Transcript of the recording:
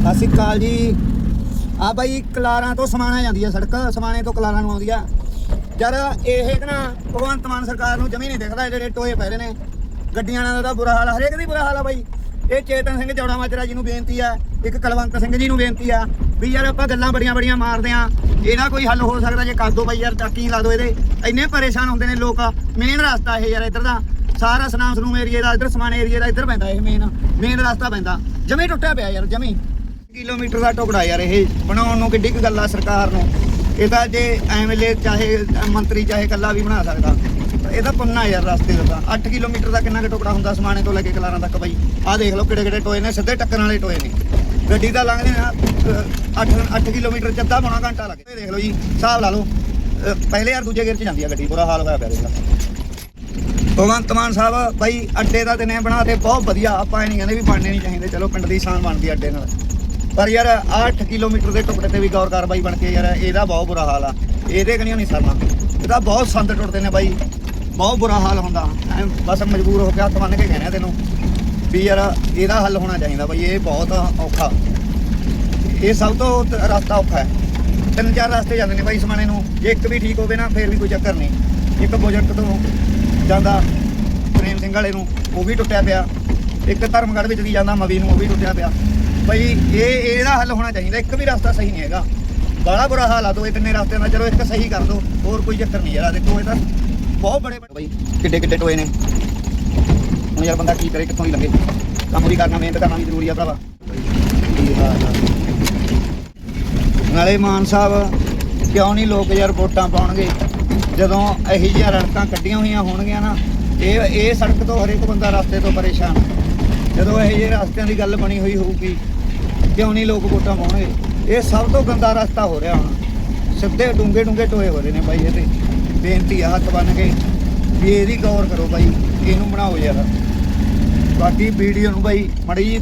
ਸਤਿ ਸ਼੍ਰੀ ਅਕਾਲ ਜੀ। ਆ ਬਾਈ ਕਲਾਰਾਂ ਤੋਂ ਸਮਾਣਾ ਜਾਂਦੀ ਆ ਸੜਕ ਸਮਾਣੇ ਤੋਂ ਕਲਾਰਾਂ ਨੂੰ ਆਉਂਦੀ ਆ। ਯਾਰ ਇਹ ਨਾ ਭਗਵੰਤ ਮਾਨ ਸਰਕਾਰ ਨੂੰ ਜਮੀ ਨਹੀਂ ਦਿਖਦਾ ਜਿਹੜੇ ਟੋਏ ਪੈ ਰਹੇ ਨੇ। ਗੱਡੀਆਂ ਨਾਲ ਦਾ ਬੁਰਾ ਹਾਲ ਆ, ਹਰੇਕ ਦੀ ਬੁਰਾ ਹਾਲ ਆ ਬਾਈ। ਇਹ ਚੇਤਨ ਸਿੰਘ ਜੌੜਾ ਮਾਜਰਾ ਜੀ ਨੂੰ ਬੇਨਤੀ ਆ ਇੱਕ ਕਲਵੰਤ ਸਿੰਘ ਜੀ ਨੂੰ ਬੇਨਤੀ ਆ ਵੀ ਯਾਰ ਆਪਾਂ ਗੱਲਾਂ ਬੜੀਆਂ ਬੜੀਆਂ ਮਾਰਦੇ ਆ। ਇਹਦਾ ਕੋਈ ਹੱਲ ਹੋ ਸਕਦਾ ਜੇ ਕਰ ਦੋ ਬਾਈ ਯਾਰ ਟਾਕੀ ਲਾ ਦੋ ਇਹਦੇ। ਇੰਨੇ ਪਰੇਸ਼ਾਨ ਹੁੰਦੇ ਨੇ ਲੋਕ ਮੇਨ ਰਸਤਾ ਇਹ ਯਾਰ ਇੱਧਰ ਦਾ। ਸਾਰਾ ਸਨਾਮ ਸਨੂਮ ਏਰੀਏ ਦਾ ਇੱਧਰ ਸਮਾਣੇ ਏਰੀਏ ਦਾ ਇੱਧਰ ਪੈਂਦਾ ਇਹ ਮੇਨ ਮੇਨ ਰਸਤਾ ਪੈਂਦਾ। ਜਮੀ ਟੁੱਟਿਆ ਪਿਆ ਯਾਰ ਜਮੀ। ਕਿਲੋਮੀਟਰ ਦਾ ਟੁਕੜਾ ਯਾਰ ਇਹ ਬਣਾਉਣ ਨੂੰ ਕਿੱਡੀ ਕੁ ਗੱਲ ਆ ਸਰਕਾਰ ਨੂੰ। ਇਹ ਤਾਂ ਜੇ ਐਮਐਲਏ ਚਾਹੇ ਮੰਤਰੀ ਚਾਹੇ ਕੱਲਾ ਵੀ ਬਣਾ ਸਕਦਾ। ਇਹ ਤਾਂ ਪੰਨਾ ਯਾਰ ਰਸਤੇ ਦਾ ਤਾਂ। 8 ਕਿਲੋਮੀਟਰ ਦਾ ਕਿੰਨਾ ਕੁ ਟੁਕੜਾ ਹੁੰਦਾ ਸਮਾਣੇ ਤੋਂ ਲੈ ਕੇ ਕਲਾਰਾਂ ਤੱਕ ਬਾਈ? ਆਹ ਦੇਖ ਲਓ ਕਿਹੜੇ ਕਿਹੜੇ ਟੋਏ ਨੇ, ਸਿੱਧੇ ਟੱਕਰਾਂ ਵਾਲੇ ਟੋਏ ਨੇ। ਗੱਡੀ ਦਾ ਲੰਘਦੇ ਨਾ 8 8 ਕਿਲੋਮੀਟਰ ਚ ਅੱਧਾ ਪੌਣਾ ਘੰਟਾ ਲੱਗੇ ਦੇਖ ਲਓ ਜੀ, ਹਿਸਾਬ ਲਾ ਲਓ। ਪਹਿਲੇ ਯਾਰ ਦੂਜੇ ਗੇਰ ਚ ਜਾਂਦੀ ਆ ਗੱਡੀ, ਬੁਰਾ ਹਾਲ ਹੋਇਆ ਪਿਆ ਦੇਖ ਲਓ ਭਗਵੰਤ ਮਾਨ ਸਾਹਿਬ, ਬਾਈ, ਅੱਡੇ ਦਾ ਦਿਨੇ ਬਣਾਤੇ ਬਹੁਤ ਵਧੀਆ। ਆਪਾਂ ਇਹ ਨਹੀਂ ਕਹਿੰਦੇ ਵੀ ਬਣਨੇ ਨਹੀਂ ਚਾਹੀਦੇ। ਚਲੋ, ਪਿੰਡ ਦੀ ਸ਼ਾਨ ਬਣਦੀ ਅੱਡੇ ਨਾਲ। ਪਰ ਯਾਰ, ਆਹ 8 ਕਿਲੋਮੀਟਰ ਦੇ ਟੁਕੜੇ ਤੇ ਵੀ ਗੌਰ ਕਾਰਵਾਈ ਬਣ ਕੇ ਯਾਰ, ਇਹਦਾ ਬਹੁਤ ਬੁਰਾ ਹਾਲ ਆ। ਇਹਦੇ ਕਣੀਓ ਨਹੀਂ ਸਰਨਾ ਇਹਦਾ ਬਹੁਤ ਸੰਦ ਟੁੱਟਦੇ ਨੇ ਬਾਈ। ਬਹੁਤ ਬੁਰਾ ਹਾਲ ਹੁੰਦਾ। ਐਂ ਬਸ ਮਜਬੂਰ ਹੋ ਕੇ ਹੱਥ ਮੰਨ ਕੇ ਕਹਿਣਾ ਤੈਨੂੰ ਵੀ ਯਾਰ, ਇਹਦਾ ਹੱਲ ਹੋਣਾ ਚਾਹੀਦਾ ਬਾਈ, ਇਹ ਬਹੁਤ ਔਖਾ। ਇਹ ਸਭ ਤੋਂ ਰਸਤਾ ਔਖਾ ਹੈ। ਤਿੰਨ ਚਾਰ ਰਸਤੇ ਜਾਂਦੇ ਨੇ ਬਾਈ ਸਮਾਣੇ ਨੂੰ। ਜੇ ਇੱਕ ਵੀ ਠੀਕ ਹੋਵੇ ਨਾ, ਫੇਰ ਵੀ ਕੋਈ ਚੱਕਰ ਨਹੀਂ। ਇੱਕ ਬੁਜਰਟ ਤੋਂ ਜਾਂਦਾ ਪ੍ਰੇਮ ਸਿੰਘ ਵਾਲੇ ਨੂੰ, ਉਹ ਵੀ ਟੁੱਟਿਆ ਪਿਆ। ਇੱਕ ਧਰਮਗੜ੍ਹ ਵਿੱਚ ਵੀ ਜਾਂਦਾ, ਮਵੀ ਨੂੰ, ਉਹ ਵੀ ਟੁੱਟਿਆ ਪਿਆ। ਬਈ, ਇਹ ਇਹਦਾ ਹੱਲ ਹੋਣਾ ਚਾਹੀਦਾ, ਇੱਕ ਵੀ ਰਸਤਾ ਸਹੀ ਨਹੀਂ ਹੈਗਾ। ਬੜਾ ਬੁਰਾ ਹਾਲ ਆ ਦੋ ਇਹ ਤਿੰਨੇ ਰਸਤਿਆਂ ਦਾ। ਚਲੋ, ਇੱਕ ਸਹੀ ਕਰ ਦੋ, ਹੋਰ ਕੋਈ ਚੱਕਰ ਨਹੀਂ ਯਾਰ। ਦੇਖੋ, ਇਹ ਤਾਂ ਬਹੁਤ ਬੜੇ ਬਈ, ਕਿੱਡੇ ਕਿੱਡੇ ਟੋਏ ਨੇ। ਹੁਣ ਯਾਰ ਬੰਦਾ ਕੀ ਕਰੇ, ਕਿੱਥੋਂ ਹੀ ਲੰਗੇ ਕੰਮ ਵੀ ਕਰਨਾ, ਮਿਹਨਤ ਕਰਨਾ ਵੀ ਜ਼ਰੂਰੀ ਆ ਭਰਾਵਾ। ਨਾਲੇ ਮਾਨ ਸਾਹਿਬ, ਕਿਉਂ ਨਹੀਂ ਲੋਕ ਯਾਰ ਵੋਟਾਂ ਪਾਉਣਗੇ? ਜਦੋਂ ਇਹੀ ਜਿਹੀਆਂ ਰੜਕਾਂ ਕੱਢੀਆਂ ਹੋਈਆਂ ਹੋਣਗੀਆਂ ਨਾ, ਇਹ ਇਹ ਸੜਕ ਤੋਂ ਹਰੇਕ ਬੰਦਾ ਰਸਤੇ ਤੋਂ ਪਰੇਸ਼ਾਨ। ਜਦੋਂ ਇਹ ਜਿਹੇ ਰਸਤਿਆਂ ਦੀ ਗੱਲ ਬਣੀ ਹੋਈ ਹੋਊਗੀ ਕਿਉਂ ਨਹੀਂ ਲੋਕ ਵੋਟਾਂ ਪਾਉਣਗੇ? ਇਹ ਸਭ ਤੋਂ ਗੰਦਾ ਰਸਤਾ ਹੋ ਰਿਹਾ ਹੁਣ। ਸਿੱਧੇ ਡੂੰਗੇ ਡੂੰਗੇ ਟੋਏ ਹੋ ਰਹੇ ਨੇ ਬਾਈ ਇਹਦੇ। ਬੇਨਤੀ ਆ ਹੱਥ ਬੰਨ ਕੇ ਵੀ ਇਹਦੀ ਗੌਰ ਕਰੋ ਬਾਈ, ਇਹਨੂੰ ਬਣਾਓ ਯਾਰ। ਬਾਕੀ ਵੀਡੀਓ ਨੂੰ ਬਾਈ, ਮੜੀ